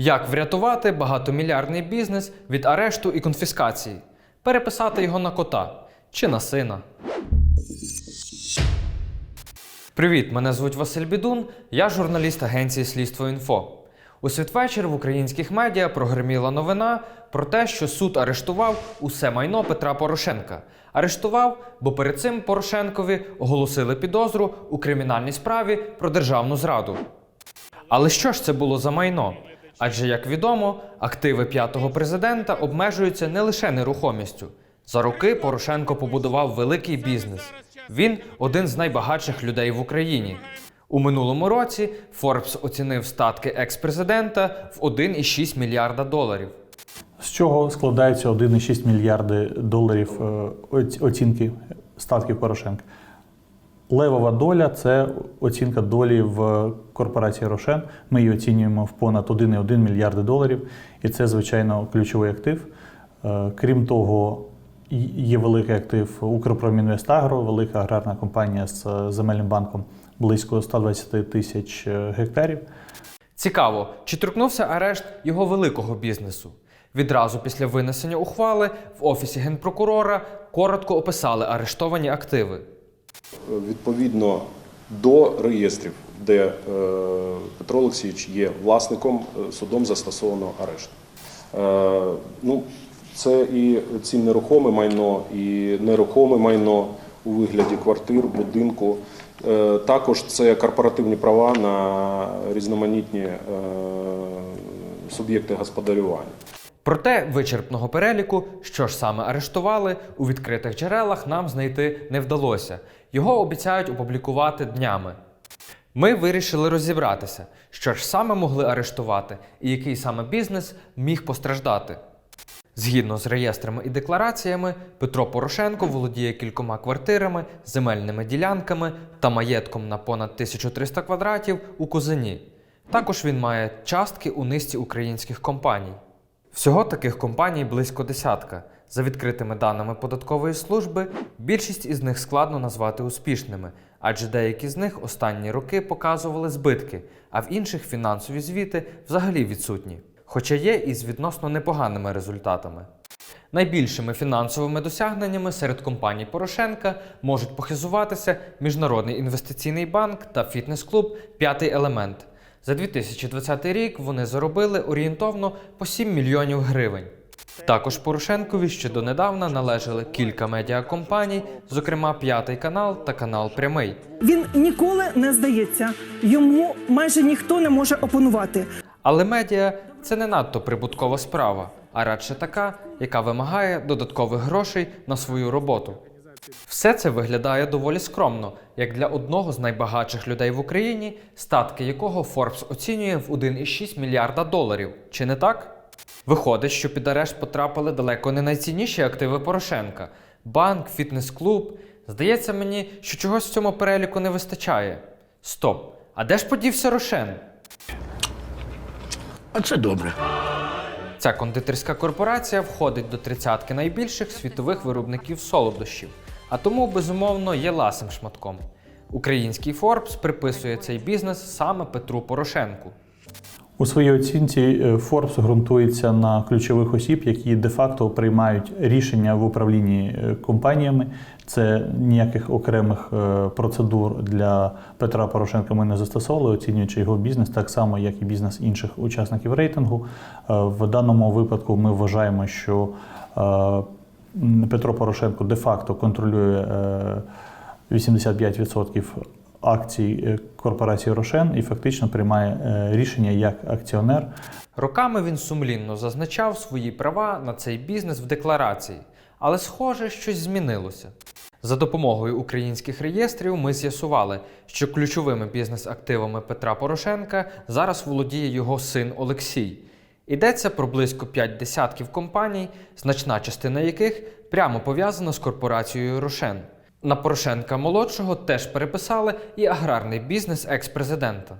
Як врятувати багатомільярдний бізнес від арешту і конфіскації? Переписати його на кота чи на сина? Привіт, мене звуть Василь Бідун, я журналіст агенції Слідство Інфо. У святвечір в українських медіа прогреміла новина про те, що суд арештував усе майно Петра Порошенка. Арештував, бо перед цим Порошенкові оголосили підозру у кримінальній справі про державну зраду. Але що ж це було за майно? Адже, як відомо, активи п'ятого президента обмежуються не лише нерухомістю. За роки Порошенко побудував великий бізнес. Він один з найбагатших людей в Україні. У минулому році Forbes оцінив статки екс-президента в 1,6 мільярда доларів. З чого складається 1,6 мільярди доларів е, оц- оцінки статків Порошенка? Левова доля це оцінка долі в корпорації Рошен. Ми її оцінюємо в понад 1,1 мільярди доларів, і це, звичайно, ключовий актив. Е, Крім того, є великий актив Укрпромінвестагро, велика аграрна компанія з е, земельним банком близько 120 тисяч е, гектарів. Цікаво, чи торкнувся арешт його великого бізнесу? Відразу після винесення ухвали в офісі генпрокурора коротко описали арештовані активи. Відповідно до реєстрів, де е, Петро Олексійович є власником, е, судом застосовано арешт. Е, ну, це і ці нерухоме майно, і нерухоме майно у вигляді квартир, будинку. Також це корпоративні права на різноманітні суб'єкти господарювання. Проте вичерпного переліку, що ж саме арештували, у відкритих джерелах нам знайти не вдалося. Його обіцяють опублікувати днями. Ми вирішили розібратися, що ж саме могли арештувати і який саме бізнес міг постраждати. Згідно з реєстрами і деклараціями, Петро Порошенко володіє кількома квартирами, земельними ділянками та маєтком на понад 1300 квадратів у Козині. Також він має частки у низці українських компаній. Всього таких компаній близько десятка. За відкритими даними податкової служби, більшість із них складно назвати успішними, адже деякі з них останні роки показували збитки, а в інших фінансові звіти взагалі відсутні. Хоча є і з відносно непоганими результатами. Найбільшими фінансовими досягненнями серед компаній Порошенка можуть похизуватися Міжнародний інвестиційний банк та фітнес-клуб П'ятий елемент. За 2020 рік вони заробили орієнтовно по 7 мільйонів гривень. Також Порошенкові ще донедавна належали кілька медіакомпаній, зокрема П'ятий канал та канал Прямий. Він ніколи не здається. Йому майже ніхто не може опонувати. Але медіа це не надто прибуткова справа, а радше така, яка вимагає додаткових грошей на свою роботу. Все це виглядає доволі скромно, як для одного з найбагатших людей в Україні, статки якого Forbes оцінює в 1,6 мільярда доларів. Чи не так? Виходить, що під арешт потрапили далеко не найцінніші активи Порошенка: банк, фітнес-клуб. Здається мені, що чогось в цьому переліку не вистачає. Стоп! А де ж подівся Рошен? А це добре. Ця кондитерська корпорація входить до тридцятки найбільших світових виробників солодощів, а тому, безумовно, є ласим шматком. Український Forbes приписує цей бізнес саме Петру Порошенку. У своїй оцінці е, Forbes ґрунтується на ключових осіб, які де-факто приймають рішення в управлінні е, компаніями. Це ніяких окремих е, процедур для Петра Порошенка ми не застосовували, оцінюючи його бізнес, так само як і бізнес інших учасників рейтингу. В даному випадку ми вважаємо, що Петро Порошенко де-факто контролює е, 85% акцій е, корпорації Рошен і фактично приймає е, рішення як акціонер. Роками він сумлінно зазначав свої права на цей бізнес в декларації, але схоже, щось змінилося. За допомогою українських реєстрів ми з'ясували, що ключовими бізнес-активами Петра Порошенка зараз володіє його син Олексій. Йдеться про близько 5 десятків компаній, значна частина яких прямо пов'язана з корпорацією Рошен. На Порошенка молодшого теж переписали і аграрний бізнес екс-президента.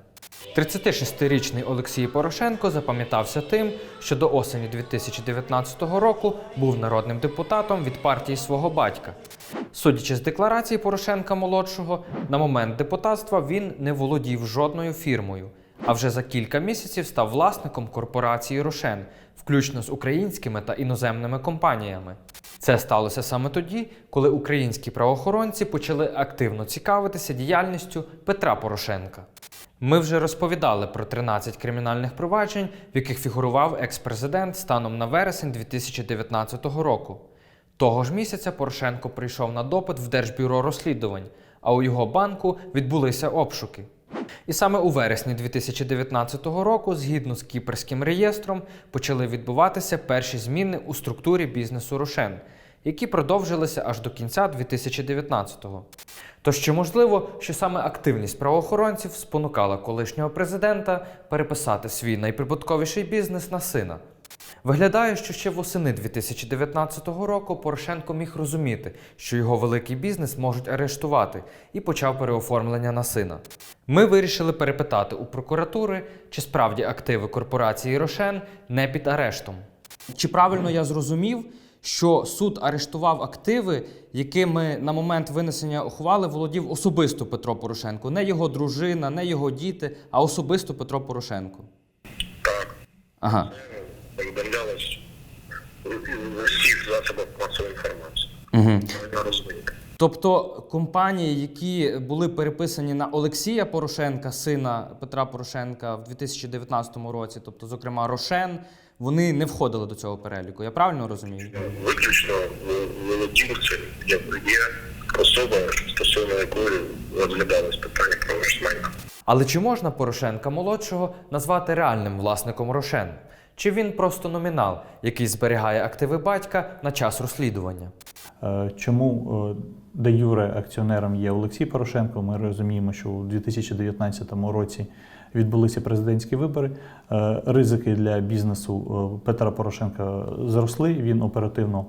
36-річний Олексій Порошенко запам'ятався тим, що до осені 2019 року був народним депутатом від партії свого батька. Судячи з декларації Порошенка молодшого, на момент депутатства він не володів жодною фірмою, а вже за кілька місяців став власником корпорації Рошен, включно з українськими та іноземними компаніями. Це сталося саме тоді, коли українські правоохоронці почали активно цікавитися діяльністю Петра Порошенка. Ми вже розповідали про 13 кримінальних проваджень, в яких фігурував екс-президент станом на вересень 2019 року. Того ж місяця Порошенко прийшов на допит в Держбюро розслідувань, а у його банку відбулися обшуки. І саме у вересні 2019 року, згідно з кіперським реєстром, почали відбуватися перші зміни у структурі бізнесу Рошен, які продовжилися аж до кінця 2019-го. Тож чи можливо, що саме активність правоохоронців спонукала колишнього президента переписати свій найприбутковіший бізнес на сина? Виглядає, що ще восени 2019 року Порошенко міг розуміти, що його великий бізнес можуть арештувати, і почав переоформлення на сина. Ми вирішили перепитати у прокуратури, чи справді активи корпорації Рошен не під арештом. Чи правильно я зрозумів, що суд арештував активи, якими на момент винесення ухвали володів особисто Петро Порошенко, не його дружина, не його діти, а особисто Петро Порошенко? Так, Ага. Повідомлялось у у всіх засобах масової інформації. Угу. Тобто компанії, які були переписані на Олексія Порошенка, сина Петра Порошенка в 2019 році, тобто, зокрема, Рошен, вони не входили до цього переліку. Я правильно розумію? Виключно в- володімцем є особа, стосовно якої розглядалось питання про майна. Але чи можна Порошенка молодшого назвати реальним власником Рошен? Чи він просто номінал, який зберігає активи батька на час розслідування? Е, Чому е, де юре акціонером є Олексій Порошенко? Ми розуміємо, що у 2019 році відбулися президентські вибори. Е, Ризики для бізнесу Петра Порошенка зросли. Він оперативно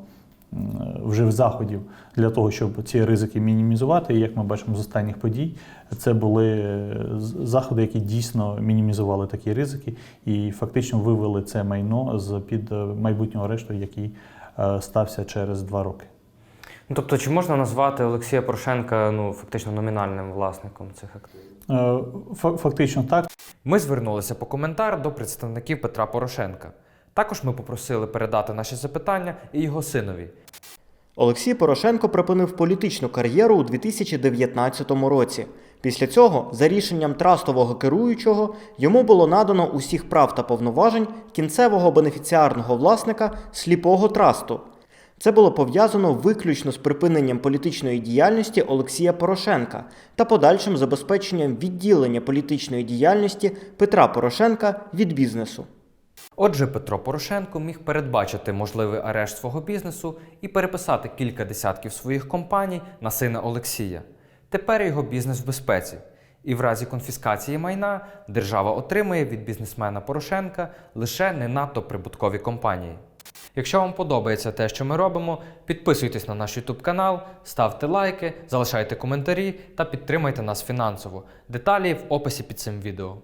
вжив заходів для того, щоб ці ризики мінімізувати. І як ми бачимо з останніх подій, це були е, заходи, які дійсно мінімізували такі ризики і фактично вивели це майно з під е, майбутнього арешту, який е, стався через два роки. Ну, тобто, чи можна назвати Олексія Порошенка ну, фактично номінальним власником цих активів? Фактично так. Ми звернулися по коментар до представників Петра Порошенка. Також ми попросили передати наші запитання і його синові. Олексій Порошенко припинив політичну кар'єру у 2019 році. Після цього, за рішенням трастового керуючого, йому було надано усіх прав та повноважень кінцевого бенефіціарного власника сліпого трасту. Це було пов'язано виключно з припиненням політичної діяльності Олексія Порошенка та подальшим забезпеченням відділення політичної діяльності Петра Порошенка від бізнесу. Отже, Петро Порошенко міг передбачити можливий арешт свого бізнесу і переписати кілька десятків своїх компаній на сина Олексія. Тепер його бізнес в безпеці. І в разі конфіскації майна держава отримує від бізнесмена Порошенка лише не надто прибуткові компанії. Якщо вам подобається те, що ми робимо, підписуйтесь на наш YouTube канал, ставте лайки, залишайте коментарі та підтримайте нас фінансово. Деталі в описі під цим відео.